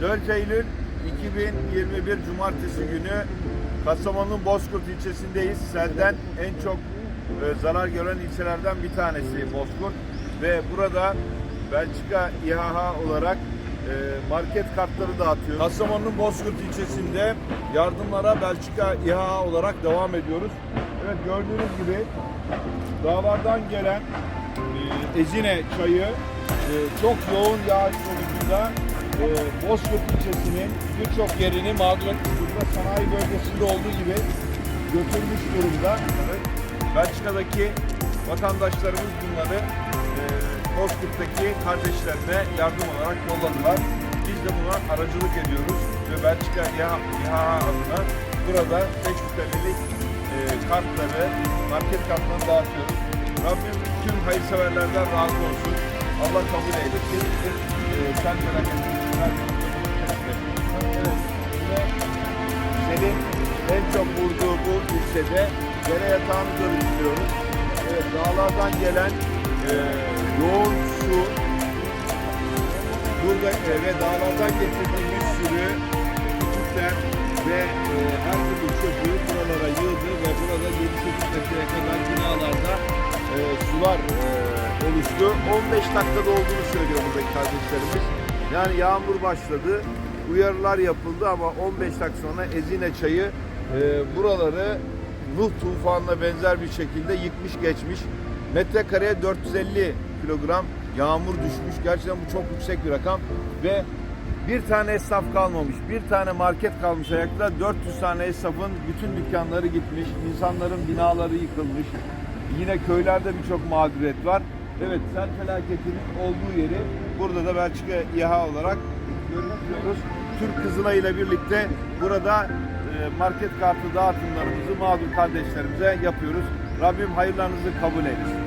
4 Eylül 2021 Cumartesi günü Kastamonu'nun Bozkurt ilçesindeyiz. Selden en çok e, zarar gören ilçelerden bir tanesi Bozkurt ve burada Belçika İHH olarak e, market kartları dağıtıyor. Kastamonu'nun Bozkurt ilçesinde yardımlara Belçika İHH olarak devam ediyoruz. Evet gördüğünüz gibi dağlardan gelen e, Ezine çayı e, çok yoğun yağış sonucunda e, Bozkurt ilçesinin birçok yerini mağdur etmiş durumda. Sanayi bölgesinde olduğu gibi götürmüş durumda. Belçika'daki vatandaşlarımız bunları e, Bozkurt'taki kardeşlerine yardım olarak yolladılar. Biz de buna aracılık ediyoruz ve Belçika İHA, adına burada 500 TL'lik e, kartları, market kartlarını dağıtıyoruz. Rabbim tüm hayırseverlerden razı olsun. Allah kabul eylesin. E, sen. Yine senin en çok vurduğu bu ilçede dere yatağını görüyoruz. Evet, dağlardan gelen e, yoğun su burada e, ve dağlardan getirdiğimiz sürü küçükler ve e, her türlü çöpü buralara yığdı ve burada 7-8 metreye kadar binalarda e, sular e, oluştu. 15 dakikada olduğunu söylüyor buradaki kardeşlerimiz. Yani yağmur başladı, uyarılar yapıldı ama 15 dakika sonra Ezine çayı e, buraları Nuh tufanına benzer bir şekilde yıkmış geçmiş. Metrekareye 450 kilogram yağmur düşmüş. Gerçekten bu çok yüksek bir rakam ve bir tane esnaf kalmamış, bir tane market kalmış ayakta. 400 tane esnafın bütün dükkanları gitmiş, insanların binaları yıkılmış. Yine köylerde birçok mağduriyet var. Evet, sel felaketinin olduğu yeri burada da Belçika İHA olarak görüyoruz. Türk Kızılay ile birlikte burada e, market kartı dağıtımlarımızı mağdur kardeşlerimize yapıyoruz. Rabbim hayırlarınızı kabul eylesin.